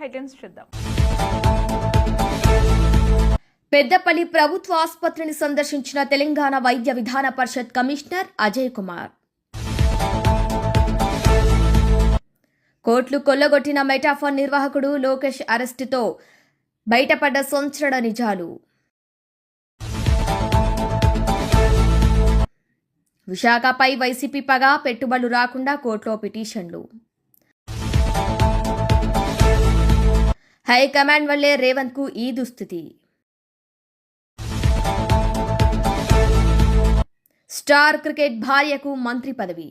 Headlines చూద్దాం. పెద్దపల్లి ప్రభుత్వ ఆసుపత్రిని సందర్శించిన తెలంగాణ వైద్య విధాన పరిషత్ కమిషనర్ అజయ్ కుమార్. కోట్లు కొల్లగొట్టిన మెటాఫోన్ నిర్వాహకుడు లోకేష్ అరెస్టుతో బయటపడ్డ సంచలన నిజాలు. విశాఖపై వైసీపీ పగా పెట్టుబడులు రాకుండా కోర్టులో పిటిషన్లు. హైకమాండ్ వల్లే రేవంత్కు ఈ దుస్థితి. స్టార్ క్రికెట్ భార్యకు మంత్రి పదవి.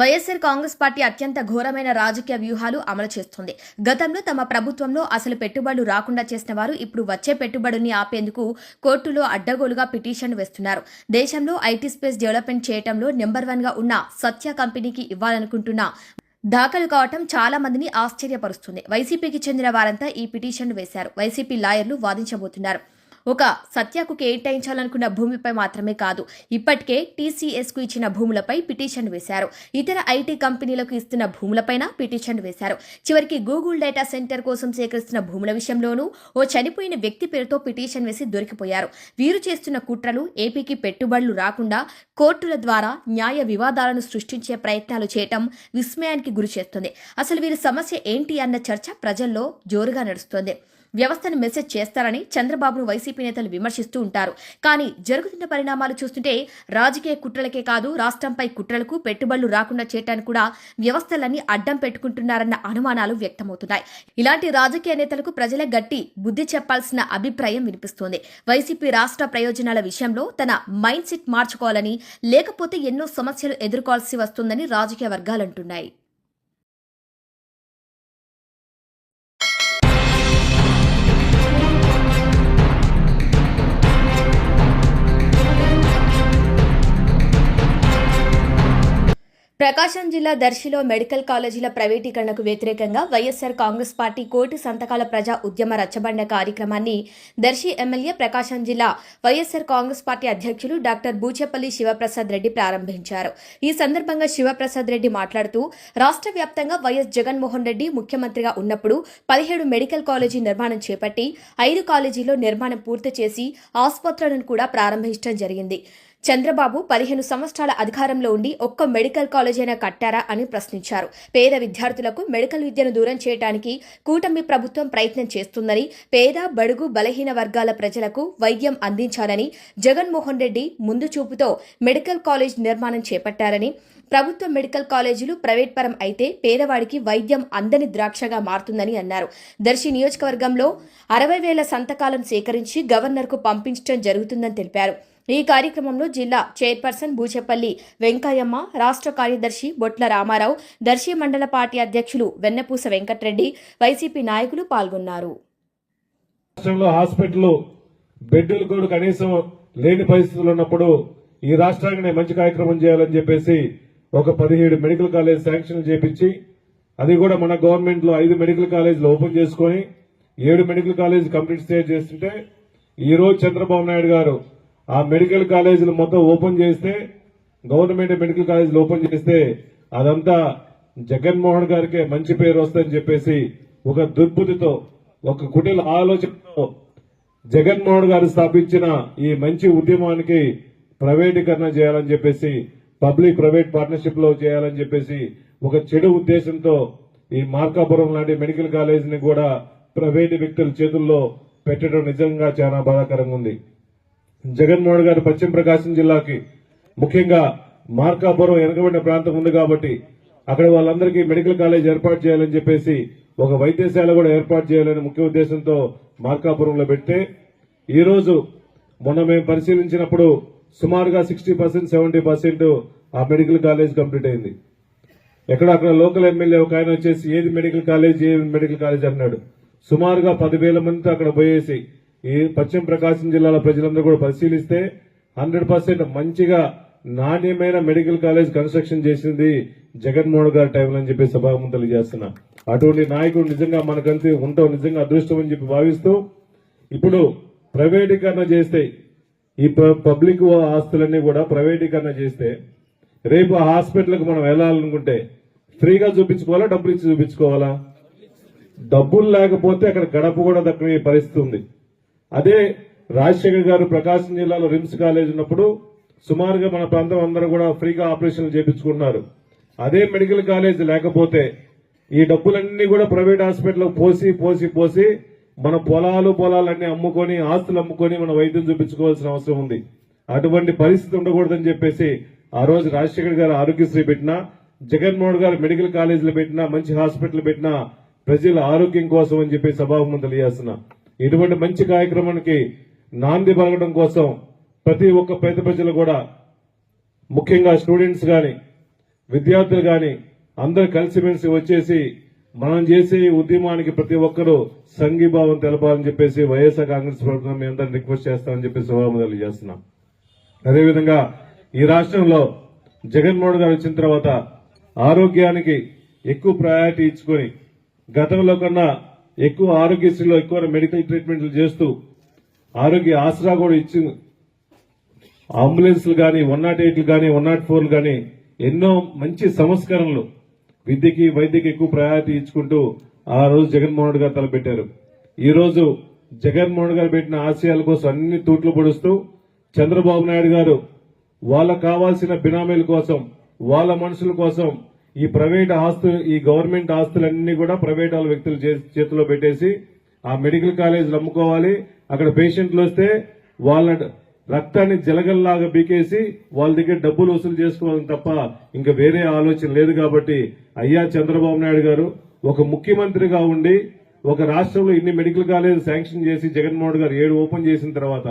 వైఎస్సార్ కాంగ్రెస్ పార్టీ అత్యంత ఘోరమైన రాజకీయ వ్యూహాలు అమలు చేస్తుంది. గతంలో తమ ప్రభుత్వంలో అసలు పెట్టుబడులు రాకుండా చేసిన వారు ఇప్పుడు వచ్చే పెట్టుబడుల్ని ఆపేందుకు కోర్టులో అడ్డగోలుగా పిటిషన్ వేస్తున్నారు. దేశంలో ఐటీ స్పేస్ డెవలప్మెంట్ చేయడంలో నెంబర్ వన్గా ఉన్న సత్య కంపెనీకి ఇవ్వాలనుకుంటున్న దాఖలు కావటం చాలా మందిని ఆశ్చర్యపరుస్తుంది. వైసీపీకి చెందిన వారంతా ఈ పిటిషన్ వేశారు. వైసీపీ లాయర్లు వాదించబోతున్నారు. ఒక సత్యకు కేటాయించాలనుకున్న భూమిపై మాత్రమే కాదు ఇప్పటికే టీసీఎస్కు ఇచ్చిన భూములపై పిటిషన్ వేశారు. ఇతర ఐటీ కంపెనీలకు ఇస్తున్న భూములపైన పిటిషన్ వేశారు. చివరికి గూగుల్ డేటా సెంటర్ కోసం సేకరిస్తున్న భూముల విషయంలోనూ ఓ చనిపోయిన వ్యక్తి పేరుతో పిటిషన్ వేసి దొరికిపోయారు. వీరు చేస్తున్న కుట్రలు ఏపీకి పెట్టుబడులు రాకుండా కోర్టుల ద్వారా న్యాయ వివాదాలను సృష్టించే ప్రయత్నాలు చేయటం విస్మయానికి గురి చేస్తుంది అసలు వీరి సమస్య ఏంటి అన్న చర్చ ప్రజల్లో జోరుగా నడుస్తోంది. వ్యవస్థను మెసేజ్ చేస్తారని చంద్రబాబును వైసీపీ నేతలు విమర్శిస్తూ ఉంటారు. కానీ జరుగుతున్న పరిణామాలు చూస్తుంటే రాజకీయ కుట్రలకే కాదు రాష్ట్రంపై కుట్రలకు పెట్టుబడులు రాకుండా చేయటానికి కూడా వ్యవస్థలన్నీ అడ్డం పెట్టుకుంటున్నారన్న అనుమానాలు వ్యక్తమవుతున్నాయి. ఇలాంటి రాజకీయ నేతలకు ప్రజలే గట్టి బుద్ధి చెప్పాల్సిన అభిప్రాయం వినిపిస్తోంది. వైసీపీ రాష్ట్ర ప్రయోజనాల విషయంలో తన మైండ్ సెట్ మార్చుకోవాలని లేకపోతే ఎన్నో సమస్యలు ఎదుర్కోవాల్సి వస్తుందని రాజకీయ వర్గాలంటున్నాయి ప్రకాశం జిల్లా దర్శిలో మెడికల్ కాలేజీల ప్రైవేటీకరణకు వ్యతిరేకంగా వైఎస్సార్ కాంగ్రెస్ పార్టీ కోటి సంతకాల ప్రజా ఉద్యమ రచ్చబండ కార్యక్రమాన్ని దర్శి ఎమ్మెల్యే ప్రకాశం జిల్లా వైఎస్సార్ కాంగ్రెస్ పార్టీ అధ్యక్షులు డాక్టర్ బూచేపల్లి శివప్రసాద్ రెడ్డి ప్రారంభించారు. ఈ సందర్భంగా శివప్రసాద్ రెడ్డి మాట్లాడుతూ రాష్ట్ర వ్యాప్తంగా వైఎస్ జగన్మోహన్ రెడ్డి ముఖ్యమంత్రిగా ఉన్నప్పుడు పదిహేడు మెడికల్ కాలేజీ నిర్మాణం చేపట్టి ఐదు కాలేజీలో నిర్మాణం పూర్తి చేసి ఆసుపత్రులను కూడా ప్రారంభించడం జరిగింది. చంద్రబాబు పదిహేను సంవత్సరాల అధికారంలో ఉండి ఒక్క మెడికల్ కాలేజ్ అయినా కట్టారా అని ప్రశ్నించారు. పేద విద్యార్థులకు మెడికల్ విద్యను దూరం చేయడానికి కూటమి ప్రభుత్వం ప్రయత్నం చేస్తుందని పేద బడుగు బలహీన వర్గాల ప్రజలకు వైద్యం అందించాలని జగన్మోహన్ రెడ్డి ముందు చూపుతో మెడికల్ కాలేజ్ నిర్మాణం చేపట్టారని ప్రభుత్వ మెడికల్ కాలేజీలు ప్రైవేట్ పరం అయితే పేదవాడికి వైద్యం అందని ద్రాక్షగా మారుతుందని అన్నారు. దర్శి నియోజకవర్గంలో అరవై వేల సంతకాలను సేకరించి గవర్నర్కు పంపించడం జరుగుతుందని తెలిపారు. ఈ కార్యక్రమంలో జిల్లా చైర్పర్సన్ బూచెపల్లి వెంకయ్యమ్మ రాష్ట్ర కార్యదర్శి బొట్ల రామారావు దర్శి మండల పార్టీ అధ్యక్షులు వెన్నపూస వెంకట్రెడ్డి వైసీపీ నాయకులు పాల్గొన్నారు. రాష్ట్రంలో హాస్పిటల్ బెడ్లు కూడా కనీసం లేని పరిస్థితులు ఉన్నప్పుడు ఈ రాష్ట్రానికి మంచి కార్యక్రమం చేయాలని చెప్పేసి ఒక పదిహేడు మెడికల్ కాలేజ్ శాంక్షన్ చేపించి అది కూడా మన గవర్నమెంట్లో ఐదు మెడికల్ కాలేజీలు ఓపెన్ చేసుకొని ఏడు మెడికల్ కాలేజ్ కంప్లీట్ స్టేజ్ చేస్తుంటే ఈ రోజు చంద్రబాబు నాయుడు గారు ఆ మెడికల్ కాలేజీలు మొత్తం ఓపెన్ చేస్తే గవర్నమెంట్ మెడికల్ కాలేజీలు ఓపెన్ చేస్తే అదంతా జగన్మోహన్ గారికే మంచి పేరు వస్తుందని చెప్పేసి ఒక దుర్బుద్ధితో ఒక కుటిల ఆలోచనతో జగన్మోహన్ గారు స్థాపించిన ఈ మంచి ఉద్యమానికి ప్రైవేటీకరణ చేయాలని చెప్పేసి పబ్లిక్ ప్రైవేట్ పార్ట్నర్షిప్లో చేయాలని చెప్పేసి ఒక చెడు ఉద్దేశంతో ఈ మార్కాపురం లాంటి మెడికల్ కాలేజీని కూడా ప్రైవేట్ వ్యక్తుల చేతుల్లో పెట్టడం నిజంగా చాలా బాధాకరంగా ఉంది. జగన్మోహన్ గారు పశ్చిమ ప్రకాశం జిల్లాకి ముఖ్యంగా మార్కాపురం వెనకబడిన ప్రాంతం ఉంది కాబట్టి అక్కడ వాళ్ళందరికీ మెడికల్ కాలేజ్ ఏర్పాటు చేయాలని చెప్పేసి ఒక వైద్యశాల కూడా ఏర్పాటు చేయాలని ముఖ్య ఉద్దేశంతో మార్కాపురంలో పెడితే ఈరోజు మొన్న మేము పరిశీలించినప్పుడు సుమారుగా సిక్స్టీ పర్సెంట్ సెవెంటీ పర్సెంట్ ఆ మెడికల్ కాలేజ్ కంప్లీట్ అయింది. ఎక్కడ అక్కడ లోకల్ ఎమ్మెల్యే ఒక ఆయన వచ్చేసి ఏది మెడికల్ కాలేజ్? ఏది మెడికల్ కాలేజ్? అన్నాడు. సుమారుగా పదివేల మందితో అక్కడ పోయేసి ఈ పశ్చిమ ప్రకాశం జిల్లాల ప్రజలందరూ కూడా పరిశీలిస్తే హండ్రెడ్ పర్సెంట్ మంచిగా నాణ్యమైన మెడికల్ కాలేజ్ కన్స్ట్రక్షన్ చేసింది జగన్మోహన్ గారి టైంలో అని చెప్పి సభాముఖం తెలియజేస్తున్నా. అటువంటి నాయకుడు నిజంగా మనకంతే ఉండటం నిజంగా అదృష్టం అని చెప్పి భావిస్తూ ఇప్పుడు ప్రైవేటీకరణ చేస్తే ఈ ప- పబ్లిక్ ఆస్తులన్నీ కూడా ప్రైవేటీకరణ చేస్తే రేపు ఆ హాస్పిటల్కి మనం వెళ్ళాలనుకుంటే ఫ్రీగా చూపించుకోవాలా డబ్బులు ఇచ్చి చూపించుకోవాలా? డబ్బులు లేకపోతే అక్కడ గడప కూడా దక్కని పరిస్థితి ఉంది. అదే రాజశేఖర్ గారు ప్రకాశం జిల్లాలో రిమ్స్ కాలేజ్ ఉన్నప్పుడు సుమారుగా మన ప్రాంతం అందరూ కూడా ఫ్రీగా ఆపరేషన్లు చేపించుకున్నారు అదే మెడికల్ కాలేజ్ లేకపోతే ఈ డబ్బులన్నీ కూడా ప్రైవేట్ హాస్పిటల్ పోసి పోసి పోసి మన పొలాలు పొలాలన్నీ అమ్ముకొని ఆస్తులు అమ్ముకొని మన వైద్యం చూపించుకోవాల్సిన అవసరం ఉంది. అటువంటి పరిస్థితి ఉండకూడదని చెప్పేసి ఆ రోజు రాజశేఖర్ గారు ఆరోగ్యశ్రీ పెట్టినా జగన్మోహన్ గారు మెడికల్ కాలేజీలు పెట్టినా మంచి హాస్పిటల్ పెట్టినా ప్రజల ఆరోగ్యం కోసం అని చెప్పి సభాముఖం తెలియజేస్తున్నా. ఇటువంటి మంచి కార్యక్రమానికి నాంది పలకడం కోసం ప్రతి ఒక్క పేద ప్రజలు కూడా ముఖ్యంగా స్టూడెంట్స్ కానీ విద్యార్థులు కానీ అందరు కలిసిమెలిసి వచ్చేసి మనం చేసే ఉద్యమానికి ప్రతి ఒక్కరూ సంఘీభావం తెలపాలని చెప్పేసి వైఎస్ఆర్ కాంగ్రెస్ ప్రభుత్వం మీ అందరిని రిక్వెస్ట్ చేస్తామని చెప్పి సభాముఖం తెలియజేస్తున్నాం అదేవిధంగా ఈ రాష్ట్రంలో జగన్మోహన్ గారు వచ్చిన తర్వాత ఆరోగ్యానికి ఎక్కువ ప్రయారిటీ ఇచ్చుకొని గతంలో కన్నా ఎక్కువ ఆరోగ్యశ్రీలో ఎక్కువ మెడికల్ ట్రీట్మెంట్లు చేస్తూ ఆరోగ్య ఆసరా కూడా ఇచ్చి అంబులెన్స్లు కానీ వన్ నాట్ ఎయిట్లు కానీ వన్ నాట్ ఫోర్లు కానీ ఎన్నో మంచి సంస్కరణలు విద్యకి వైద్యకి ఎక్కువ ప్రయారిటీ ఇచ్చుకుంటూ ఆ రోజు జగన్మోహన్ రెడ్డి గారు తలపెట్టారు. ఈరోజు జగన్మోహన్ రెడ్డి గారు పెట్టిన ఆశయాల కోసం అన్ని తూట్లు పొడుస్తూ చంద్రబాబు నాయుడు గారు వాళ్ళకు కావాల్సిన బినామీల కోసం వాళ్ళ మనుషుల కోసం ఈ ప్రైవేట్ ఆస్తులు ఈ గవర్నమెంట్ ఆస్తులన్నీ కూడా ప్రైవేట్ వాళ్ళ వ్యక్తులు చే- చేతిలో పెట్టేసి ఆ మెడికల్ కాలేజీలు అమ్ముకోవాలి. అక్కడ పేషెంట్లు వస్తే వాళ్ళ రక్తాన్ని జలగల్లాగా బీకేసి వాళ్ళ దగ్గర డబ్బులు వసూలు చేసుకోవాలని తప్ప ఇంకా వేరే ఆలోచన లేదు కాబట్టి అయ్యా చంద్రబాబు నాయుడు గారు ఒక ముఖ్యమంత్రిగా ఉండి ఒక రాష్ట్రంలో ఇన్ని మెడికల్ కాలేజ్ శాంక్షన్ చేసి జగన్మోహన్ గారు ఏడు ఓపెన్ చేసిన తర్వాత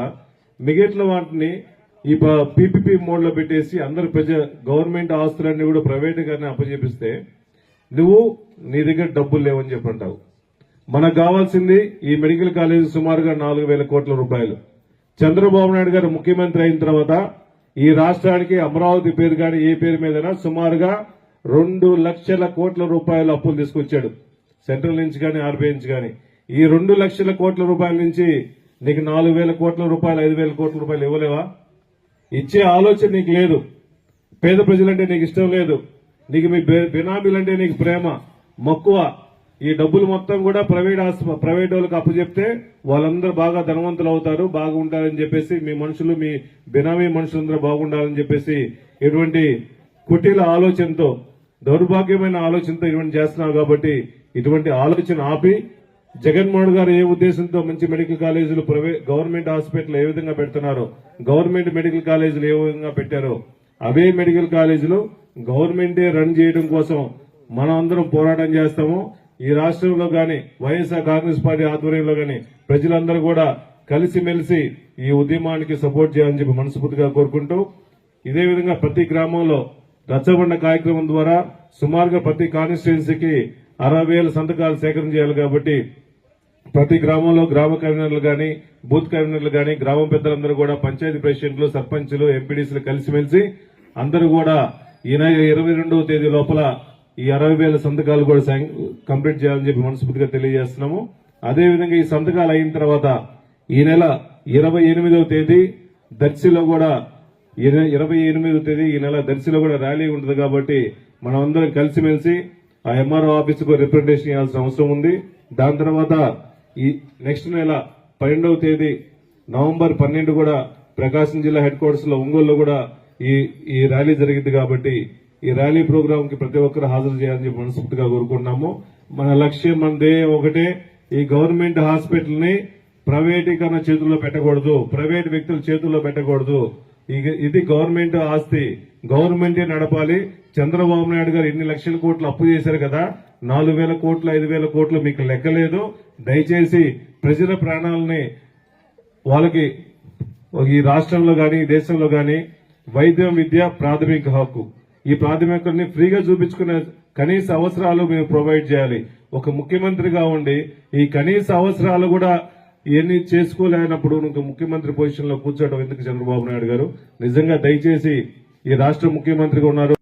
మిగిలిన వాటిని ఈ పీపీపీ మోడ్లో పెట్టేసి అందరు ప్రజ గవర్నమెంట్ ఆస్తులన్నీ కూడా ప్రైవేట్ గారిని అప్పచెపిస్తే నువ్వు నీ దగ్గర డబ్బులు లేవని చెప్పి అంటావు మనకు కావాల్సింది ఈ మెడికల్ కాలేజ్ సుమారుగా నాలుగు వేల కోట్ల రూపాయలు. చంద్రబాబు నాయుడు గారు ముఖ్యమంత్రి అయిన తర్వాత ఈ రాష్ట్రానికి అమరావతి పేరు కానీ ఏ పేరు మీదైనా సుమారుగా రెండు లక్షల కోట్ల రూపాయలు అప్పులు తీసుకొచ్చాడు. సెంట్రల్ నుంచి కానీ ఆర్బీఐ నుంచి కానీ. ఈ రెండు లక్షల కోట్ల రూపాయల నుంచి నీకు నాలుగు వేల కోట్ల రూపాయలు ఐదు వేల కోట్ల రూపాయలు ఇవ్వలేవా? ఇచ్చే ఆలోచన నీకు లేదు. పేద ప్రజలంటే నీకు ఇష్టం లేదు. నీకు మీ బినామీలంటే నీకు ప్రేమ మక్కువ. ఈ డబ్బులు మొత్తం కూడా ప్రైవేట్ ఆస్ప- ప్రైవేట్ వాళ్ళకి అప్పచెప్తే వాళ్ళందరూ బాగా ధనవంతులు అవుతారు బాగా ఉంటారని చెప్పేసి మీ మనుషులు మీ బినామీ మనుషులందరూ బాగుండాలని చెప్పేసి ఇటువంటి కుటీల ఆలోచనతో దౌర్భాగ్యమైన ఆలోచనతో ఇటువంటి చేస్తున్నారు కాబట్టి ఇటువంటి ఆలోచన ఆపి జగన్మోహన్ గారు ఏ ఉద్దేశంతో మంచి మెడికల్ కాలేజీలు ప్రైవేట్ గవర్నమెంట్ హాస్పిటల్ ఏ విధంగా పెడుతున్నారో గవర్నమెంట్ మెడికల్ కాలేజీలు ఏ విధంగా పెట్టారో అవే మెడికల్ కాలేజీలు గవర్నమెంటే రన్ చేయడం కోసం మనం అందరం పోరాటం చేస్తాము. ఈ రాష్ట్రంలో గాని వైఎస్ఆర్ కాంగ్రెస్ పార్టీ ఆధ్వర్యంలో గాని ప్రజలందరూ కూడా కలిసిమెలిసి ఈ ఉద్యమానికి సపోర్ట్ చేయాలని చెప్పి మనస్ఫూర్తిగా కోరుకుంటూ ఇదే విధంగా ప్రతి గ్రామంలో రచ్చబండ కార్యక్రమం ద్వారా సుమారుగా ప్రతి కాన్స్టిట్యున్సీకి అరవై వేల సంతకాలు సేకరణ చేయాలి కాబట్టి ప్రతి గ్రామంలో గ్రామ కన్వీనర్లు కానీ బూత్ కన్వీనర్లు కానీ గ్రామ పెద్దలందరూ కూడా పంచాయతీ ప్రెసిడెంట్లు సర్పంచ్లు ఎంపీడీసీలు కలిసిమెలిసి అందరూ కూడా ఈ నెల ఇరవై రెండవ తేదీ లోపల ఈ అరవై వేల సంతకాలు కూడా కంప్లీట్ చేయాలని చెప్పి మనస్ఫూర్తిగా తెలియజేస్తున్నాము. అదేవిధంగా ఈ సంతకాలు అయిన తర్వాత ఈ నెల ఇరవై ఎనిమిదవ తేదీ దర్శిలో కూడా ఇరవై ఎనిమిదవ తేదీ ఈ నెల దర్శిలో కూడా ర్యాలీ ఉంటుంది కాబట్టి మనం అందరం కలిసిమెలిసి ఆ ఎంఆర్ఓ ఆఫీసుకు రిప్రజెంటేషన్ ఇవ్వాల్సిన అవసరం ఉంది. దాని తర్వాత ఈ నెక్స్ట్ నెల పన్నెండవ తేదీ నవంబర్ పన్నెండు కూడా ప్రకాశం జిల్లా హెడ్ క్వార్టర్స్లో ఒంగోలులో కూడా ఈ ఈ ర్యాలీ జరిగింది కాబట్టి ఈ ర్యాలీ ప్రోగ్రామ్కి ప్రతి ఒక్కరు హాజరు చేయాలని చెప్పి మనస్ఫూర్తిగా కోరుకుంటున్నాము. మన లక్ష్యం మన ధ్యేయం ఒకటే ఈ గవర్నమెంట్ హాస్పిటల్ని ప్రైవేటీకరణ చేతుల్లో పెట్టకూడదు ప్రైవేట్ వ్యక్తుల చేతుల్లో పెట్టకూడదు. ఇక- ఇది గవర్నమెంట్ ఆస్తి గవర్నమెంటే నడపాలి. చంద్రబాబు నాయుడు గారు ఎన్ని లక్షల కోట్లు అప్పు చేశారు కదా నాలుగు వేల కోట్లు ఐదు వేల కోట్లు మీకు లెక్కలేదు. దయచేసి ప్రజల ప్రాణాలని వాళ్ళకి ఈ రాష్ట్రంలో కానీ ఈ దేశంలో కానీ వైద్యం విద్య ప్రాథమిక హక్కు. ఈ ప్రాథమికని ఫ్రీగా చూపించుకునే కనీస అవసరాలు మేము ప్రొవైడ్ చేయాలి. ఒక ముఖ్యమంత్రిగా ఉండి ఈ కనీస అవసరాలు కూడా ఇవన్నీ చేసుకోలేనప్పుడు నువ్వు ముఖ్యమంత్రి పొజిషన్లో కూర్చోవడం ఎందుకు చంద్రబాబు నాయుడు గారు? నిజంగా దయచేసి ఈ రాష్ట్ర ముఖ్యమంత్రిగా ఉన్నారు.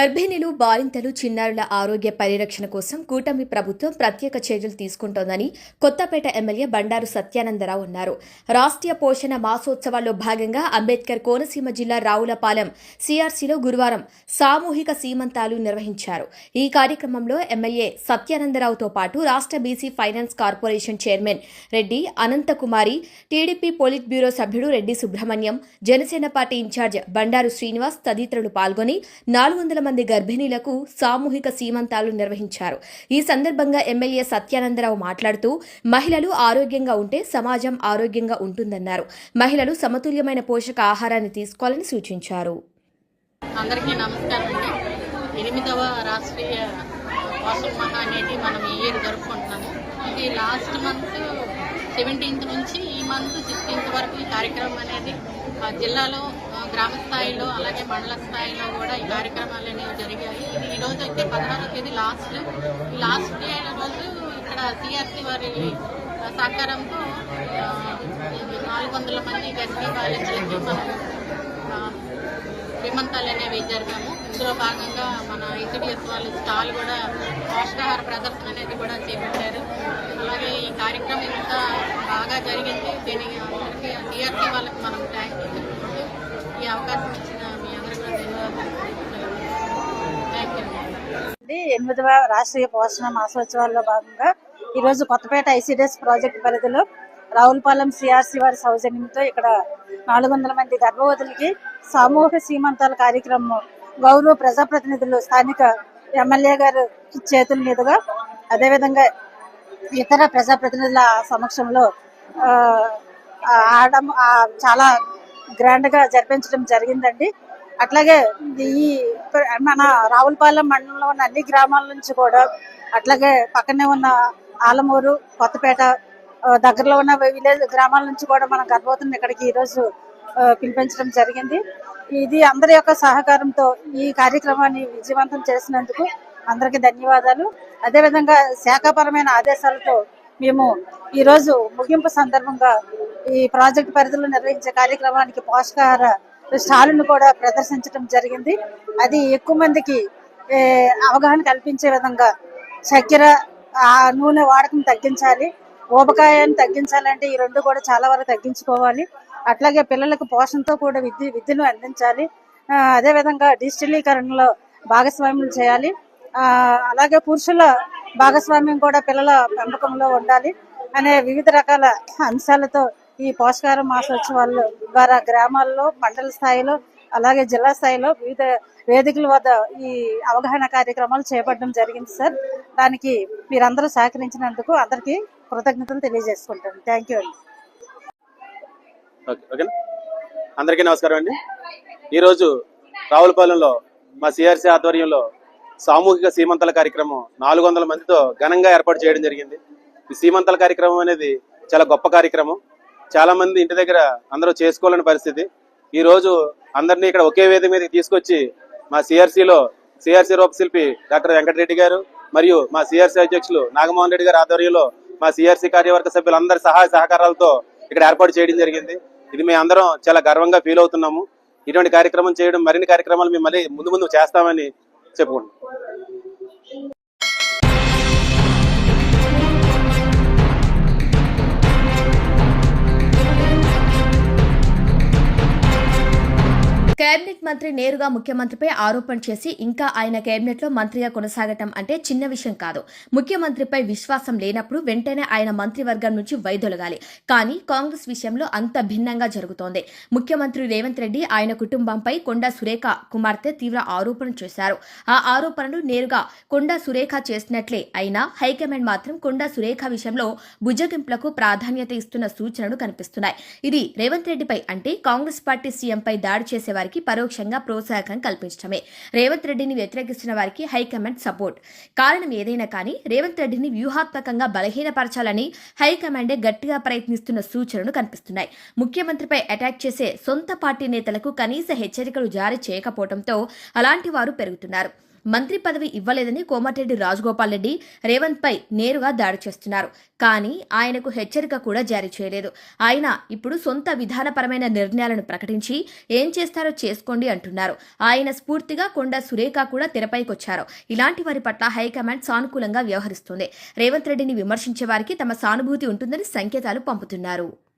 గర్భిణీలు బాలింతలు చిన్నారుల ఆరోగ్య పరిరక్షణ కోసం కూటమి ప్రభుత్వం ప్రత్యేక చర్యలు తీసుకుంటోందని కొత్తపేట ఎమ్మెల్యే బండారు సత్యానందరావు అన్నారు. రాష్ట్రీయ పోషణ మాసోత్సవాల్లో భాగంగా అంబేద్కర్ కోనసీమ జిల్లా రావులపాలెం సిఆర్సీలో గురువారం సామూహిక సీమంతాలు నిర్వహించారు. ఈ కార్యక్రమంలో ఎమ్మెల్యే సత్యానందరావుతో పాటు రాష్ట్ర BC finance corporation chairman Reddy Ananthakumari TDP politburo సభ్యుడు రెడ్డి సుబ్రహ్మణ్యం జనసేన పార్టీ ఇన్ఛార్జ్ బండారు శ్రీనివాస్ తదితరులు పాల్గొని నాలుగు వందల మంది గర్భిణీలకు సామూహిక సీమంతాలు నిర్వహించారు. ఈ సందర్భంగా ఎమ్మెల్యే సత్యానందరావు మాట్లాడుతూ మహిళలు ఆరోగ్యంగా ఉంటే సమాజం ఆరోగ్యంగా ఉంటుందన్నారు. మహిళలు సమతుల్యమైన పోషక ఆహారాన్ని తీసుకోవాలని సూచించారు. అందరికీ నమస్కారం అండి. ఎనిమిదవ రాష్ట్రీయ పోషణ మహా అనేది మనం ఈ ఇయర్ జరుపుకుంటున్నాము. ఇది లాస్ట్ మంత్ సెవెంటీన్త్ నుంచి ఈ మంత్ సిక్స్టీన్త్ వరకు ఈ కార్యక్రమం అనేది జిల్లాలో గ్రామ స్థాయిలో అలాగే మండల స్థాయిలో కూడా ఈ కార్యక్రమాలు అనేవి జరిగాయి. ఇది ఈ రోజు అయితే పదహారో తేదీ లాస్ట్. లాస్ట్ డే అయిన రోజు ఇక్కడ సిఆర్సీ వారి సహకారంతో నాలుగు వందల మంది ఎస్పీ బాలింతలకి మనం విమంతాలు అనేవి జరిగాము ఇందులో భాగంగా మన ఐసిడిఎస్ వాళ్ళు స్టాల్ కూడా పోషకాహార ప్రదర్శన అనేది కూడా చేపట్టారు. అలాగే ఈ కార్యక్రమం ఇంత బాగా జరిగింది. దీనికి అందరికీ టీఆర్సీ వాళ్ళకి మనం థ్యాంక్ అవకాశం ఇచ్చిన మీ ఎనిమిదవ రాష్ట్రీయ పోషణ మాసోత్సవాల్లో భాగంగా ఈ రోజు కొత్తపేట ఐసిడిఎస్ ప్రాజెక్ట్ పరిధిలో రావులపాలెం సిఆర్సి వారి సౌజన్యంతో ఇక్కడ నాలుగు వందల మంది గర్భవతులకి సామూహిక సీమంతాల కార్యక్రమం గౌరవ ప్రజాప్రతినిధులు స్థానిక ఎమ్మెల్యే గారు చేతుల మీదుగా అదేవిధంగా ఇతర ప్రజాప్రతినిధుల సమక్షంలో ఆడ ఆడడం చాలా గ్రాండ్గా జరిపించడం జరిగిందండి. అట్లాగే ఈ మన రావులపాలెం మండలంలో ఉన్న అన్ని గ్రామాల నుంచి కూడా అట్లాగే పక్కనే ఉన్న ఆలమూరు కొత్తపేట దగ్గరలో ఉన్న విలేజ్ గ్రామాల నుంచి కూడా మనం గర్భవతులను ఇక్కడికి ఈరోజు పిలిపించడం జరిగింది. ఇది అందరి యొక్క సహకారంతో ఈ కార్యక్రమాన్ని విజయవంతం చేసినందుకు అందరికీ ధన్యవాదాలు. అదేవిధంగా శాఖాపరమైన ఆదేశాలతో మేము ఈరోజు ముగింపు సందర్భంగా ఈ ప్రాజెక్ట్ పరిధిలో నిర్వహించే కార్యక్రమానికి పోషకాహార స్టాలును కూడా ప్రదర్శించడం జరిగింది. అది ఎక్కువ మందికి అవగాహన కల్పించే విధంగా చక్కెర నూనె వాడకం తగ్గించాలి ఊబకాయాన్ని తగ్గించాలంటే ఈ రెండు కూడా చాలా వరకు తగ్గించుకోవాలి. అట్లాగే పిల్లలకు పోషణతో కూడా విద్య విద్యను అందించాలి. అదేవిధంగా డిజిటలీకరణలో భాగస్వామ్యం చేయాలి. అలాగే పురుషుల భాగస్వామ్యం కూడా పిల్లల పెంపకంలో ఉండాలి అనే వివిధ రకాల అంశాలతో ఈ పోషకాహార మాసోత్సవాలు ద్వారా గ్రామాల్లో మండల స్థాయిలో అలాగే జిల్లా స్థాయిలో వివిధ వేదికల వద్ద ఈ అవగాహన కార్యక్రమాలు చేపట్టడం జరిగింది సార్. దానికి మీరందరూ సహకరించినందుకు అందరికీ కృతజ్ఞతలు తెలియజేసుకుంటాను థ్యాంక్ యూ అండి. ఓకే అందరికీ నమస్కారం అండి. ఈరోజు రావులపాలెంలో మా సిఆర్సీ ఆధ్వర్యంలో సామూహిక సీమంతల కార్యక్రమం నాలుగు వందల మందితో ఘనంగా ఏర్పాటు చేయడం జరిగింది. ఈ సీమంతల కార్యక్రమం అనేది చాలా గొప్ప కార్యక్రమం. చాలా మంది ఇంటి దగ్గర అందరూ చేసుకోలేని పరిస్థితి. ఈ రోజు అందరినీ ఇక్కడ ఒకే వేదిక మీదకి తీసుకొచ్చి మా సిఆర్సీలో సిఆర్సీ రూపశిల్పి డాక్టర్ వెంకటరెడ్డి గారు మరియు మా సిఆర్సీ అధ్యక్షులు నాగమోహన్ రెడ్డి గారి ఆధ్వర్యంలో మా సిఆర్సీ కార్యవర్గ సభ్యులందరి సహాయ సహకారాలతో ఇక్కడ ఏర్పాటు చేయడం జరిగింది. ఇది మేము అందరం చాలా గర్వంగా ఫీల్ అవుతున్నాము. ఇటువంటి కార్యక్రమం చేయడం మరిన్ని కార్యక్రమాలు మేము మళ్ళీ ముందు ముందు చేస్తామని చెప్పుకుంటున్నాం కేబినెట్ మంత్రి నేరుగా ముఖ్యమంత్రిపై ఆరోపణ చేసి ఇంకా ఆయన కేబినెట్లో మంత్రిగా కొనసాగటం అంటే చిన్న విషయం కాదు. ముఖ్యమంత్రిపై విశ్వాసం లేనప్పుడు వెంటనే ఆయన మంత్రివర్గం నుంచి వైదొలగాలి. కానీ కాంగ్రెస్ విషయంలో అంత భిన్నంగా జరుగుతోంది. ముఖ్యమంత్రి రేవంత్ రెడ్డి ఆయన కుటుంబంపై కొండా సురేఖ కుమార్తె తీవ్ర ఆరోపణ చేశారు. ఆ ఆరోపణలు నేరుగా కొండా సురేఖ చేసినట్లే అయినా హైకమాండ్ మాత్రం కొండా సురేఖ విషయంలో భుజగింపులకు ప్రాధాన్యత ఇస్తున్న సూచనలు కనిపిస్తున్నాయి. ఇది రేవంత్ రెడ్డిపై అంటే కాంగ్రెస్ పార్టీ సీఎంపై దాడి చేసేవారికి వారికి పరోక్షంగా ప్రోత్సాహకం కల్పించడమే. రేవంత్ రెడ్డిని వ్యతిరేకిస్తున్న వారికి హైకమాండ్ సపోర్ట్. కారణం ఏదైనా కానీ రేవంత్ రెడ్డిని వ్యూహాత్మకంగా బలహీనపరచాలని హైకమాండే గట్టిగా ప్రయత్నిస్తున్న సూచనలు కనిపిస్తున్నాయి. ముఖ్యమంత్రిపై అటాక్ చేసే సొంత పార్టీ నేతలకు కనీస హెచ్చరికలు జారీ చేయకపోవడంతో అలాంటి వారు పెరుగుతున్నారు. మంత్రి పదవి ఇవ్వలేదని కోమటిరెడ్డి రాజగోపాల్ రెడ్డి రేవంత్ పై నేరుగా దాడి చేస్తున్నారు. కానీ ఆయనకు హెచ్చరిక కూడా జారీ చేయలేదు. ఆయన ఇప్పుడు సొంత విధానపరమైన నిర్ణయాలను ప్రకటించి ఏం చేస్తారో చేసుకోండి అంటున్నారు. ఆయన స్ఫూర్తిగా కొండ సురేఖ కూడా తెరపైకొచ్చారు. ఇలాంటి వారి పట్ల హైకమాండ్ సానుకూలంగా వ్యవహరిస్తుంది. రేవంత్ రెడ్డిని విమర్శించే వారికి తమ సానుభూతి ఉంటుందని సంకేతాలు పంపుతున్నారు.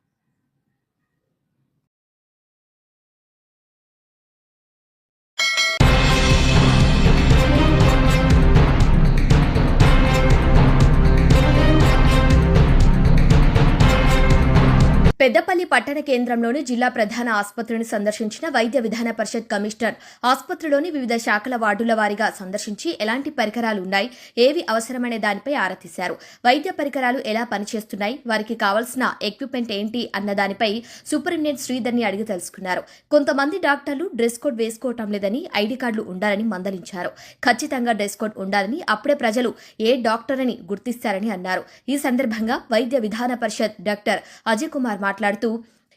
పెద్దపల్లి పట్టణ కేంద్రంలోని జిల్లా ప్రధాన ఆసుపత్రిని సందర్శించిన వైద్య విధాన పరిషత్ కమిషనర్ ఆసుపత్రిలోని వివిధ శాఖల వార్డుల వారీగా సందర్శించి ఎలాంటి పరికరాలు ఉన్నాయి ఏవి అవసరమనే దానిపై ఆరా తీశారు. వైద్య పరికరాలు ఎలా పనిచేస్తున్నాయి వారికి కావాల్సిన ఎక్విప్మెంట్ ఏంటి అన్న దానిపై సూపరింటెండెంట్ శ్రీధర్ని అడిగి తెలుసుకున్నారు. కొంతమంది డాక్టర్లు డ్రెస్ కోడ్ వేసుకోవటం లేదని ఐడి కార్డులు ఉండాలని మందలించారు. ఖచ్చితంగా డ్రెస్ కోడ్ ఉండాలని అప్పుడే ప్రజలు ఏ డాక్టర్ అని గుర్తిస్తారని అన్నారు. ఈ సందర్భంగా వైద్య విధాన పరిషత్ డాక్టర్ అజయ్ కుమార్ మాట్లాడుతూ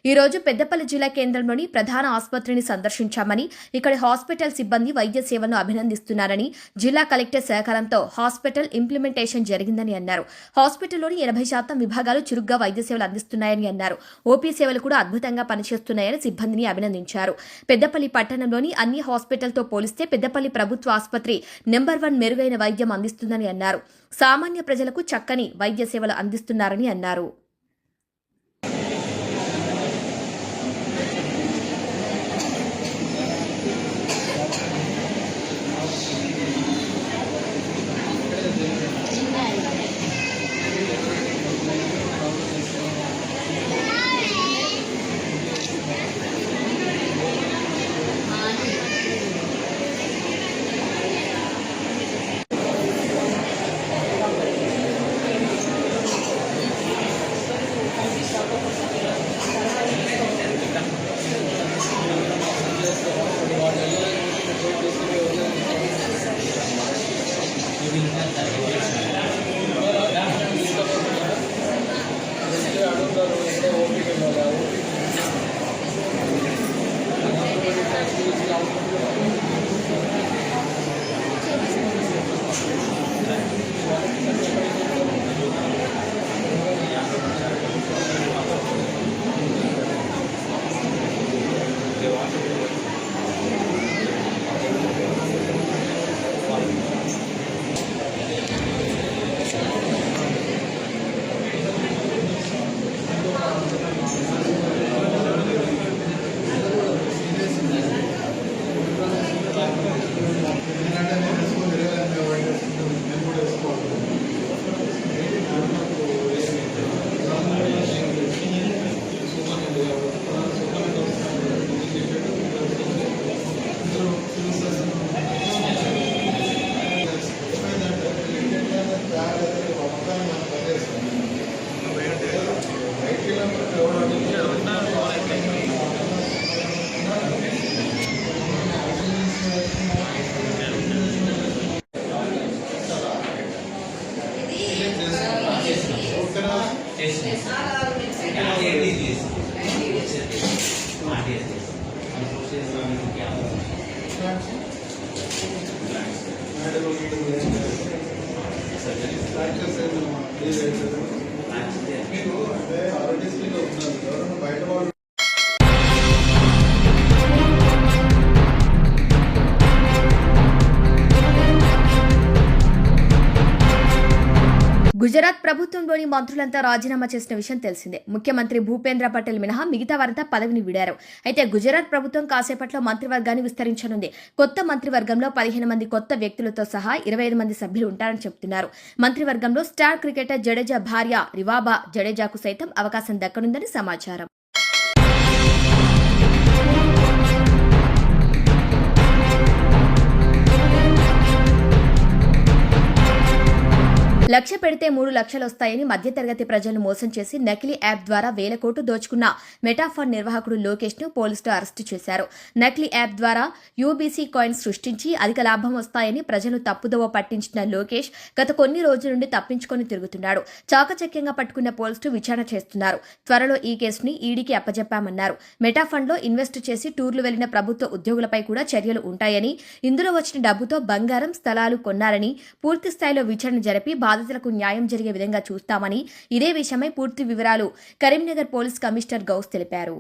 ఈ రోజు పెద్దపల్లి జిల్లా కేంద్రంలోని ప్రధాన ఆసుపత్రిని సందర్శించామని ఇక్కడి హాస్పిటల్ సిబ్బంది వైద్య సేవలను అభినందిస్తున్నారని జిల్లా కలెక్టర్ సహకారంతో హాస్పిటల్ ఇంప్లిమెంటేషన్ జరిగిందని అన్నారు. హాస్పిటల్లోని ఎనభై శాతం విభాగాలు చురుగ్గా వైద్య సేవలు అందిస్తున్నాయని అన్నారు. ఓపీ సేవలు కూడా అద్భుతంగా పనిచేస్తున్నాయని సిబ్బందిని అభినందించారు. పెద్దపల్లి పట్టణంలోని అన్ని హాస్పిటల్తో పోలిస్తే పెద్దపల్లి ప్రభుత్వ ఆసుపత్రి నెంబర్ వన్ మెరుగైన వైద్యం అందిస్తుందని అన్నారు. సామాన్య ప్రజలకు చక్కని వైద్య సేవలు అందిస్తున్నారని అన్నారు. ప్రభుత్వంలోని మంత్రులంతా రాజీనామా చేసిన విషయం తెలిసిందే. ముఖ్యమంత్రి భూపేంద్ర పటేల్ మినహా మిగతా వారంతా పదవిని వీడారు. అయితే గుజరాత్ ప్రభుత్వం కాసేపట్లో మంత్రివర్గాన్ని విస్తరించనుంది. కొత్త మంత్రివర్గంలో పదిహేను మంది కొత్త వ్యక్తులతో సహా ఇరవై ఐదు మంది సభ్యులు ఉంటారని చెబుతున్నారు. మంత్రివర్గంలో స్టార్ క్రికెటర్ జడేజా భార్య రివాబా జడేజాకు సైతం అవకాశం దక్కనుందని సమాచారం. లక్ష పెడితే మూడు లక్షలు వస్తాయని మధ్యతరగతి ప్రజలను మోసం చేసి నకిలీ యాప్ ద్వారా వేల కోట్లు దోచుకున్న మెటాఫర్ నిర్వాహకుడు లోకేష్ను పోలీసులు అరెస్టు చేశారు. నకిలీ యాప్ ద్వారా యూబీసీ కాయిన్స్ సృష్టించి అధిక లాభం వస్తాయని ప్రజలు తప్పుదోవ పట్టించిన లోకేష్ గత కొన్ని రోజుల నుండి తప్పించుకొని తిరుగుతున్నాడు. చాకచక్యంగా పట్టుకున్న పోలీసులు విచారణ చేస్తున్నారు. త్వరలో ఈ కేసుని ఈడీకి అప్పజెప్పామన్నారు. మెటాఫండ్లో ఇన్వెస్ట్ చేసి టూర్లు వెళ్ళిన ప్రభుత్వ ఉద్యోగులపై కూడా చర్యలు ఉంటాయని ఇందులో వచ్చిన డబ్బుతో బంగారం స్థలాలు కొన్నారని పూర్తి స్థాయిలో విచారణ జరిపి బాధితులకు న్యాయం జరిగే విధంగా చూస్తామని ఇదే విషయమై పూర్తి వివరాలు కరీంనగర్ పోలీస్ కమిషనర్ గౌస్ తెలిపారు.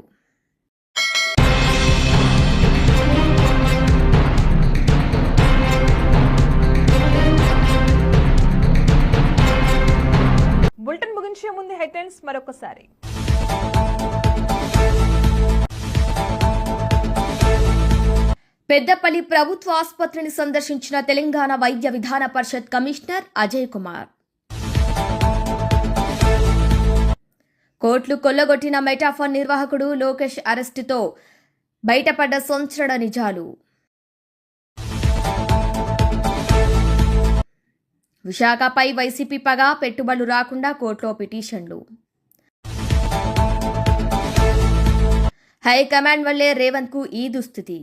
బులెటిన్ ముగించే ముందు హెడ్లైన్స్ మరొకసారి. పెద్దపల్లి ప్రభుత్వ ఆసుపత్రిని సందర్శించిన తెలంగాణ వైద్య విధాన పరిషత్ కమిషనర్ అజయ్ కుమార్. కోట్లు కొల్లగొట్టిన మెటాఫోన్ నిర్వాహకుడు లోకేష్ అరెస్టుతో బయటపడ్డ సంచలన నిజాలు. విశాఖపై వైసీపీ పగా పెట్టుబడులు రాకుండా కోర్టులో పిటిషన్లు. హైకమాండ్ వల్లే రేవంత్కు ఈ దుస్థితి.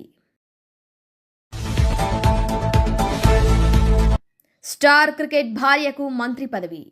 స్టార్ క్రికెట్ భార్యకు మంత్రి పదవి.